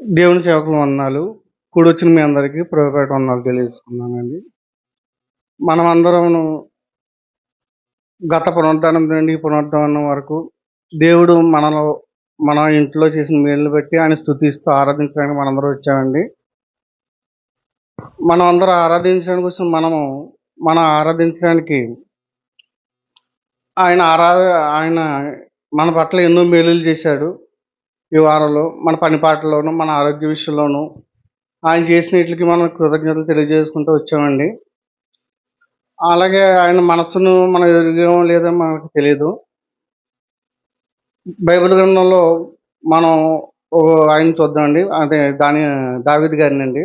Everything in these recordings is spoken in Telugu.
దేవుని సేవకులు వందనాలు. కూడొచ్చిన మీ అందరికీ ప్రభుపేట వందనాలు తెలియజేసుకున్నానండి మనం అందరం గత పునరుద్ధానం నుండి పునరుద్ధానం వరకు దేవుడు మనలో మన ఇంట్లో చేసిన మేలు బట్టి ఆయన స్థుతిస్తూ ఆరాధించడానికి మనందరూ వచ్చామండి. మనం అందరం ఆరాధించడానికి కోసం మనము మనం ఆరాధించడానికి ఆయన ఆరా ఆయన మన పట్ల ఎన్నో మేలులు చేశాడు. ఈ వారంలో మన పనిపాటల్లోను మన ఆరోగ్య విషయంలోనూ ఆయన చేసిన వీటికి మనం కృతజ్ఞతలు తెలియజేసుకుంటూ వచ్చామండి. అలాగే ఆయన మనస్సును మనం ఎదురుగామో లేదో మనకు తెలియదు బైబిల్ గ్రంథంలో మనం ఆయన చూద్దామండి. అదే దాని దావిద్ గారిని అండి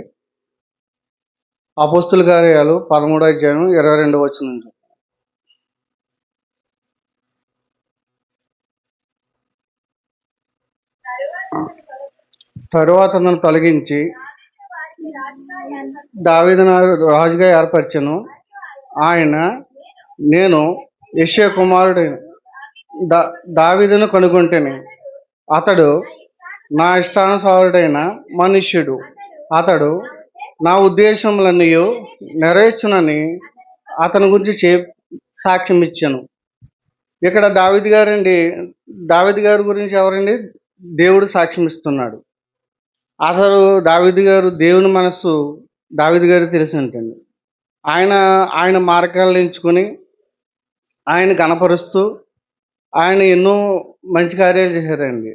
అపోస్తుల కార్యాలు పదమూడో అధ్యాయం ఇరవై రెండు వచ్చిన తరువాత నన్ను తొలగించి దావీదు రాజుగా ఏర్పరిచను. ఆయన నేను యశ్వ కుమారుడు దా దావీదును కనుగొంటేనే. అతడు నా ఇష్టానుసారుడైన మనుష్యుడు. అతడు నా ఉద్దేశములన్నీ నెరవేర్చునని అతని గురించి చే సాక్ష్యం ఇచ్చాను ఇక్కడ దావిద్ గారండి దావిద్ గారి గురించి ఎవరండి? దేవుడు సాక్ష్యం ఇస్తున్నాడు అసలు దావిది గారు దేవుని మనస్సు దావిది గారు తెలిసింటండి ఆయన ఆయన మార్గాలను ఎంచుకొని ఆయన కనపరుస్తూ ఆయన ఎన్నో మంచి కార్యాలు చేశారండి.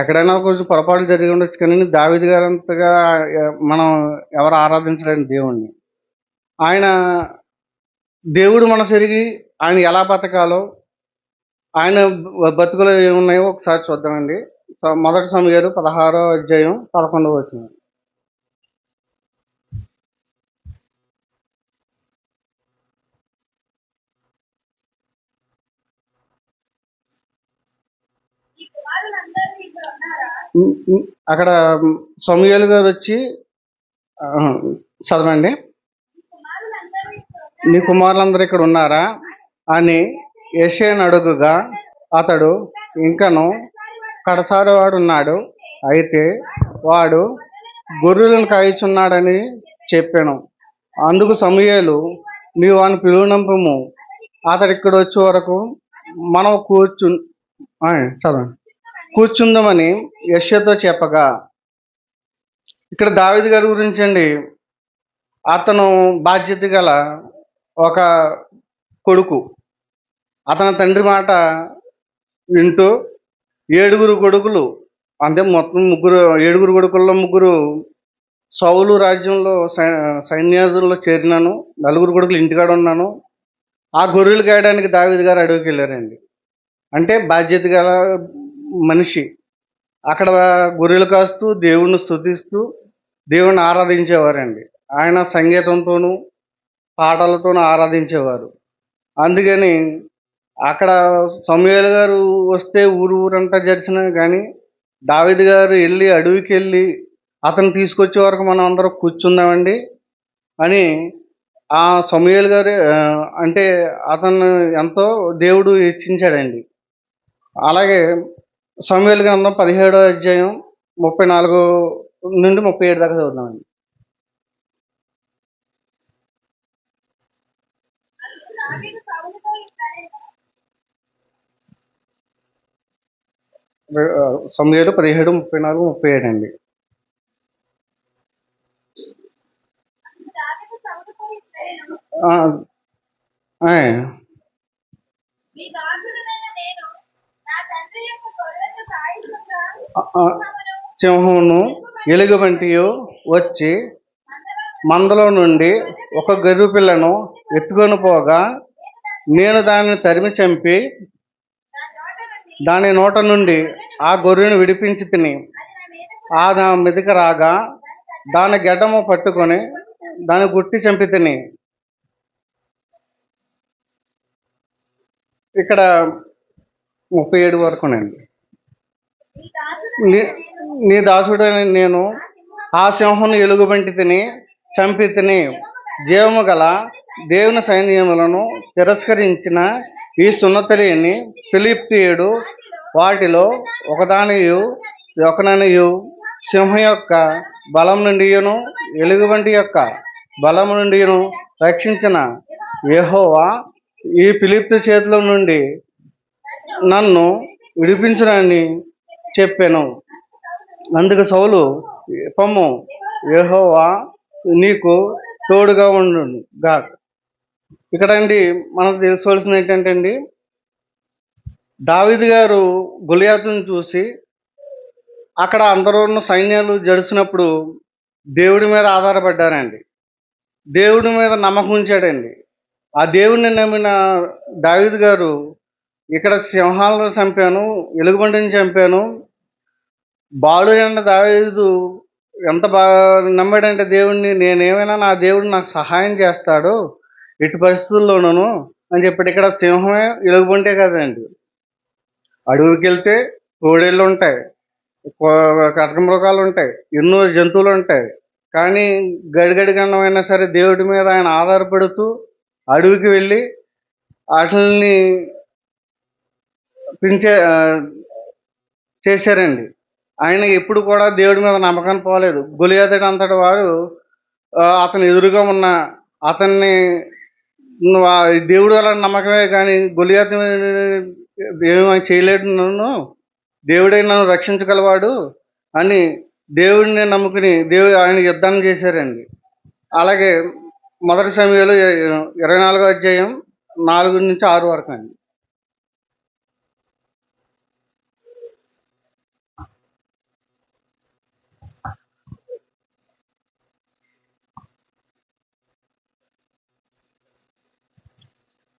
ఎక్కడైనా కొంచెం పొరపాటు జరిగి ఉండొచ్చు కానీ దావిది గారు అంతగా మనం ఎవరు ఆరాధించలేని దేవుణ్ణి. ఆయన దేవుడు మనసు ఆయన ఎలా బతకాలో ఆయన బతుకులు ఏమున్నాయో ఒకసారి చూద్దామండి. మొదటి సమయాలు పదహారో అధ్యాయం పదకొండవ వచ్చిన అక్కడ సమయాలు గారు వచ్చి చదవండి. నీ కుమారులందరూ ఇక్కడ ఉన్నారా? అని యెషయాను అడుగుగా అతడు ఇంకను కడసారి వాడు ఉన్నాడు అయితే వాడు గొర్రెలను కాయిచున్నాడని చెప్పాను. అందుకు సమయాలు నీవు వాని పిలువనంపము. అతడు ఇక్కడ వచ్చే వరకు మనం కూర్చు ఆ, చదవండి. కూర్చుందామని యశ్యతో చెప్పగా ఇక్కడ దావిది గారి గురించి అండి. అతను బాధ్యత గల ఒక కొడుకు. అతని తండ్రి మాట వింటూ ఏడుగురు కొడుకులు. అంటే మొత్తం ముగ్గురు ఏడుగురు కొడుకుల్లో ముగ్గురు సౌలు రాజ్యంలో సై సైన్యాదుల్లో చేరినాను. నలుగురు కొడుకులు ఇంటికాడ ఉన్నాను. ఆ గొర్రెలు కాయడానికి దావిద్ గారు అడవికి వెళ్ళారండి. అంటే బాధ్యత గల మనిషి. అక్కడ గొర్రెలు కాస్తూ దేవుణ్ణి స్తుతిస్తూ దేవుణ్ణి ఆరాధించేవారండి. ఆయన సంగీతంతోనూ పాటలతోనూ ఆరాధించేవారు. అందుకని అక్కడ సమయాలు గారు వస్తే ఊరు ఊరంతా జరిచినా కానీ దావిద్ గారు వెళ్ళి అడవికి వెళ్ళి అతను తీసుకొచ్చే వరకు మనం అందరం కూర్చుందామండి అని ఆ సమయాలు గారు అంటే అతను ఎంతో దేవుడు హెచ్చించాడండి. అలాగే సమయాలు గ్రంథం పదిహేడో అధ్యాయం ముప్పై నాలుగు నుండి ముప్పై ఏడు దాకా చదువుదామండి. సమయాలు పదిహేడు ముప్పై నాలుగు ముప్పై ఏడు అండి. సింహమును ఎలుగు వంటియు వచ్చి మందలో నుండి ఒక గరువు పిల్లను ఎత్తుకొని పోగా నేను దానిని తరిమి చంపి దాని నోట నుండి ఆ గొర్రెను విడిపించి తిని ఆ నా మీదకి రాగా దాని గడ్డము పట్టుకొని దాని గుట్టి చంపి తిని. ఇక్కడ ముప్పై ఏడు వరకునండి మీ నీ నీ దాసుడని నేను ఆ సింహం ఎలుగుబంటి తిని చంపి తిని జీవము గల దేవుని సైన్యములను తిరస్కరించిన ఈ సున్నతలేని ఫిలిప్తియుడు వాటిలో ఒకదానియు ఒకననియు సింహం యొక్క బలం నుండియును ఎలుగుబంటి యొక్క బలం నుండియును రక్షించిన యహోవా ఈ ఫిలిప్తు చేతిలో నుండి నన్ను విడిపించునని చెప్పాను. అందుకు సౌలు పొమ్ము యహోవా నీకు తోడుగా ఉండు గాక. ఇక్కడ అండి మనకు తెలుసుకోవాల్సింది ఏంటంటే అండి దావిద్ గారు గులియాతుని చూసి అక్కడ అందరూ ఉన్న సైన్యాలు జడిసినప్పుడు దేవుడి మీద ఆధారపడ్డారండి. దేవుడి మీద నమ్మకం ఉంచాడండి. ఆ దేవుడిని నమ్మిన దావిద్ గారు ఇక్కడ సింహాలను చంపాను ఎలుగుబంటిని చంపాను. బాడు అన్న దావేదు ఎంత బాగా నమ్మాడంటే దేవుడిని నేనేమైనా నా దేవుడు నాకు సహాయం చేస్తాడు ఎట్టి పరిస్థితుల్లోనూ అని చెప్పాడు ఇక్కడ సింహమే ఇలుగుబంటే కదండి. అడవికి వెళ్తే తోడేళ్ళు ఉంటాయి కటకమృగాలు ఉంటాయి ఎన్నో జంతువులు ఉంటాయి. కానీ గడిగడి గండమైనా సరే దేవుడి మీద ఆయన ఆధారపడుతూ అడవికి వెళ్ళి వాటిని పెంచే చేశారండి. ఆయన ఎప్పుడు కూడా దేవుడి మీద నమ్మకం పోలేదు. గొలియాతడు అంతటి వారు అతని ఎదురుగా ఉన్న అతన్ని దేవుడు వల్ల నమ్మకమే కానీ గొలియాత ఏమీ చేయలేడు నన్ను. దేవుడే నన్ను రక్షించగలవాడు అని దేవుడిని నమ్ముకుని దేవుడు ఆయన యుద్ధం చేశారండి. అలాగే మొదటి సమయంలో ఇరవై నాలుగో అధ్యాయం నాలుగు నుంచి ఆరు వరకు అండి.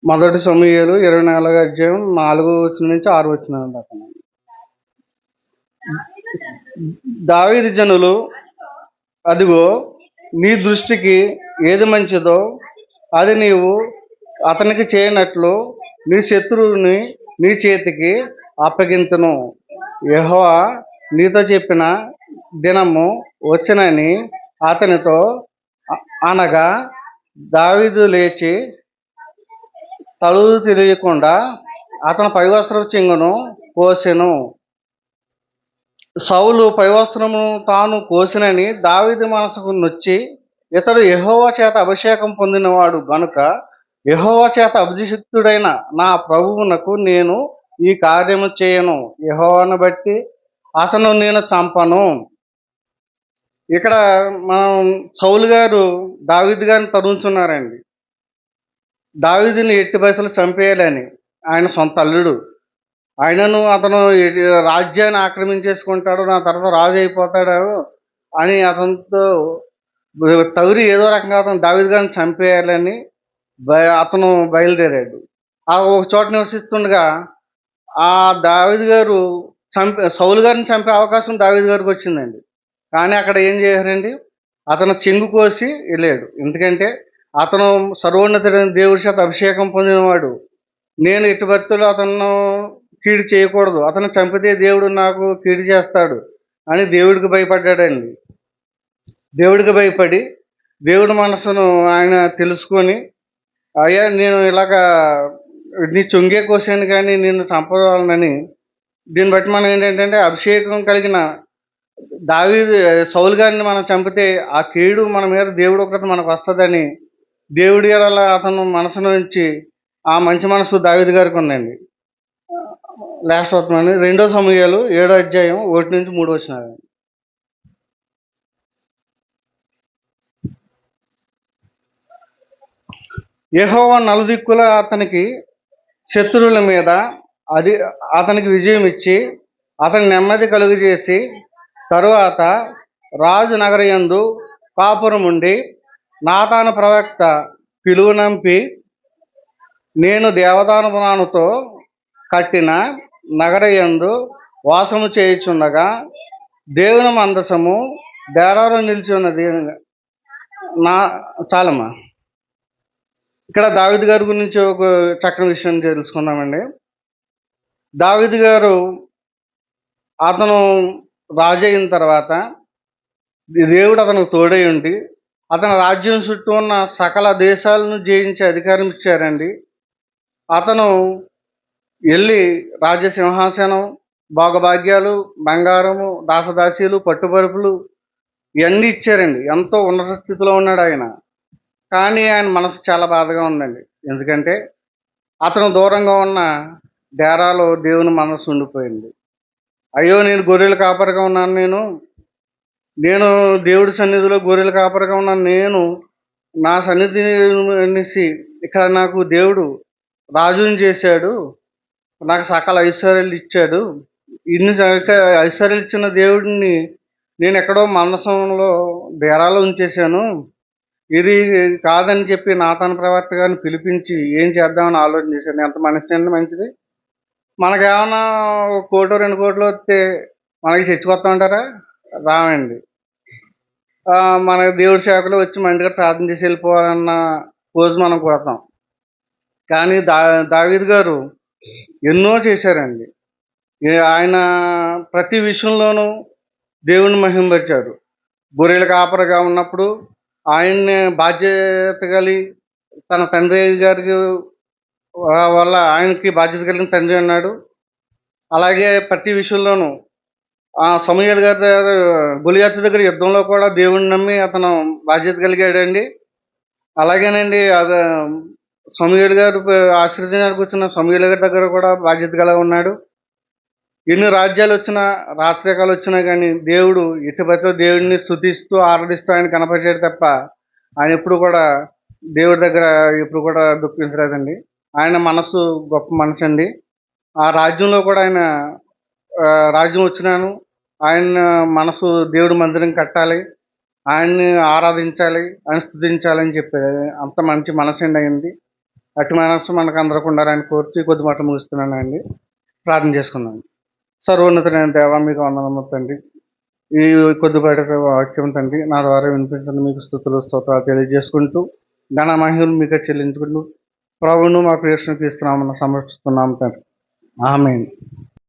మొదటి సమయాలు ఇరవై నాలుగు అధ్యాయం నాలుగు వచ్చిన నుంచి ఆరు వచ్చిన దాకా దావీదు జనులు అదిగో నీ దృష్టికి ఏది మంచిదో అది నీవు అతనికి చేయనట్లు నీ శత్రువుని నీ చేతికి అప్పగించను యహోవా నీతో చెప్పిన దినము వచ్చినని అతనితో అనగా దావీదు లేచి తలువు తెలియకుండా అతను పైవస్త్రం చెంగును కోసెను. సౌలు పైవస్త్రము తాను కోసినని దావిది మనసుకు నొచ్చి ఇతడు యహోవా చేత అభిషేకం పొందినవాడు గనుక యహోవా చేత అభిషిక్తుడైన నా ప్రభువునకు నేను ఈ కార్యము చేయను. యహోవాను బట్టి అతను నేను చంపను. ఇక్కడ మనం సౌలు గారు దావిద్ గారిని తరుముతున్నారండి దావీదుని ఎట్టి పైసలు చంపేయాలని ఆయన సొంత అల్లుడు. ఆయనను అతను రాజ్యాన్ని ఆక్రమించేసుకుంటాడు నా తర్వాత రాజు అయిపోతాడు అని అతనితో తగురి ఏదో రకంగా అతను దావిద్ గారిని చంపేయాలని అతను బయలుదేరాడు. ఆ ఒక చోట నివసిస్తుండగా ఆ దావిద్ గారు చంపే సౌలు గారిని చంపే అవకాశం దావిద్ గారికి వచ్చిందండి. కానీ అక్కడ ఏం చేశారండి? అతను చెంగు కోసి వెళ్ళాడు. ఎందుకంటే అతను సర్వోన్నతుడైన దేవుడి చేత అభిషేకం పొందినవాడు. నేను ఇటు భక్తులు అతను కీడు చేయకూడదు. అతను చంపితే దేవుడు నాకు కీడు చేస్తాడు అని దేవుడికి భయపడ్డాడండి. దేవుడికి భయపడి దేవుడి మనసును ఆయన తెలుసుకొని అయ్యా నేను ఇలాగా నీ చొంగే కోసాను కానీ నిన్ను చంపవాలనని దీన్ని బట్టి మనం ఏంటంటే అభిషేకం కలిగిన దావి సౌలు గారిని మనం చంపితే ఆ కీడు మన మీద దేవుడు ఒకటి మనకు వస్తుందని దేవుడి అలా అతను మనసు నుంచి ఆ మంచి మనసు దావిద్ గారికి ఉందండి. లాస్ట్ వస్తున్నాను రెండో సమయాలు ఏడో అధ్యాయం ఒకటి నుంచి మూడు వచ్చినారు యెహోవా నలుదిక్కుల అతనికి శత్రువుల మీద అది అతనికి విజయం ఇచ్చి అతని నెమ్మది కలుగజేసి తరువాత రాజు నగరయందు కాపురం ఉండి నాతాను ప్రవక్త పిలువనంపి నేను దేవదానుపురాణుతో కట్టిన నగరయందు వాసము చేయుచుండగా దేవుని మందసము బేరాలో నిలిచి ఉన్నది నా చాలమ్మా. ఇక్కడ దావిద్ గారి గురించి ఒక చక్కని విషయం తెలుసుకుందామండి. దావిద్ గారు అతను రాజు అయిన తర్వాత దేవుడు అతనికి తోడై ఉండి అతని రాజ్యం చుట్టూ ఉన్న సకల దేశాలను జయించే అధికారం ఇచ్చారండి. అతను వెళ్ళి రాజసింహాసనం భోగభాగ్యాలు బంగారము దాసదాసీలు పట్టుపరుపులు ఇవన్నీ ఇచ్చారండి. ఎంతో ఉన్నత స్థితిలో ఉన్నాడు ఆయన. కానీ ఆయన మనసు చాలా బాధగా ఉందండి. ఎందుకంటే అతను దూరంగా ఉన్న డేరాలో దేవుని మనసు ఉండిపోయింది. అయ్యో నేను గొర్రెలు కాపరిగా ఉన్నాను నేను. నేను దేవుడి సన్నిధిలో గొర్రెల కాపరిగా ఉన్న నేను నా సన్నిధి అనేసి ఇక్కడ నాకు దేవుడు రాజుని చేశాడు. నాకు సకల ఐశ్వర్యాలు ఇచ్చాడు. ఇన్ని ఐశ్వర్యాలు ఇచ్చిన దేవుడిని నేను ఎక్కడో మనసంలో డేరాలో ఉంచేశాను. ఇది కాదని చెప్పి నాతన ప్రవర్త గారిని పిలిపించి ఏం చేద్దామని ఆలోచన చేశాను. ఎంత మనసు మంచిది. మనకేమన్నా ఒక కోటో రెండు కోట్లు వస్తే మనకి చచ్చిపోతామంటారా? ఉంటారా ఆ, మన దేవుడి సేవకులు వచ్చి మంచిగా ప్రార్థన చేసి వెళ్ళిపోవాలన్న పోజు మనం కొడతాం. కానీ దా దావీద్ గారు ఎన్నో చేశారండి. ఆయన ప్రతి విషయంలోనూ దేవుని మహింపరిచారు బొరెల కాపరిగా ఉన్నప్పుడు ఆయన్ని బాధ్యత కలిగి తన తండ్రి గారికి వల్ల ఆయనకి బాధ్యత కలిగిన తండ్రి అన్నాడు. అలాగే ప్రతి విషయంలోనూ ఆ సమయాలు గారి దగ్గర గులియాత్ దగ్గర యుద్ధంలో కూడా దేవుడిని నమ్మి అతను బాధ్యత కలిగాడండి. అలాగేనండి అది గారు ఆశ్రదించడానికి వచ్చిన సమయలు గారి దగ్గర కూడా బాధ్యత గల ఉన్నాడు. ఎన్ని రాజ్యాలు వచ్చినా రాష్ట్రకాలు వచ్చినా కానీ దేవుడు ఇటుపతితో దేవుడిని స్థుతిస్తూ ఆరాధిస్తూ ఆయన కనపరిచాడు తప్ప ఆయన ఎప్పుడు కూడా దేవుడి దగ్గర ఎప్పుడు కూడా దుఃఖించలేదండి. ఆయన మనసు గొప్ప మనసు అండి. ఆ రాజ్యంలో కూడా ఆయన రాజ్యం వచ్చినాను. ఆయన మనసు దేవుడి మందిరం కట్టాలి. ఆయన్ని ఆరాధించాలి ఆయన స్థుతించాలని చెప్పి అంత మంచి మనసు అండి అయింది అటు మనసు మనకు అందరికి ఉండాలని కోరుతూ కొద్ది మాట ముగిస్తున్నానండి ప్రార్థన చేసుకున్నాను సర్వోన్నతమైన దేవ మీకు వందనమ్మ తండ్రి. ఈ కొద్దిపాటి వాక్యం తండ్రి నా ద్వారా వినిపించండి మీకు స్థుతులు స్తోత్రాలు తెలియజేసుకుంటూ ఘన మహిళలు మీకు చెల్లించుకుంటూ ప్రభును మా ప్రియక్షణకి ఇస్తున్నామని సమర్పిస్తున్నాము తండ్రి. ఆమె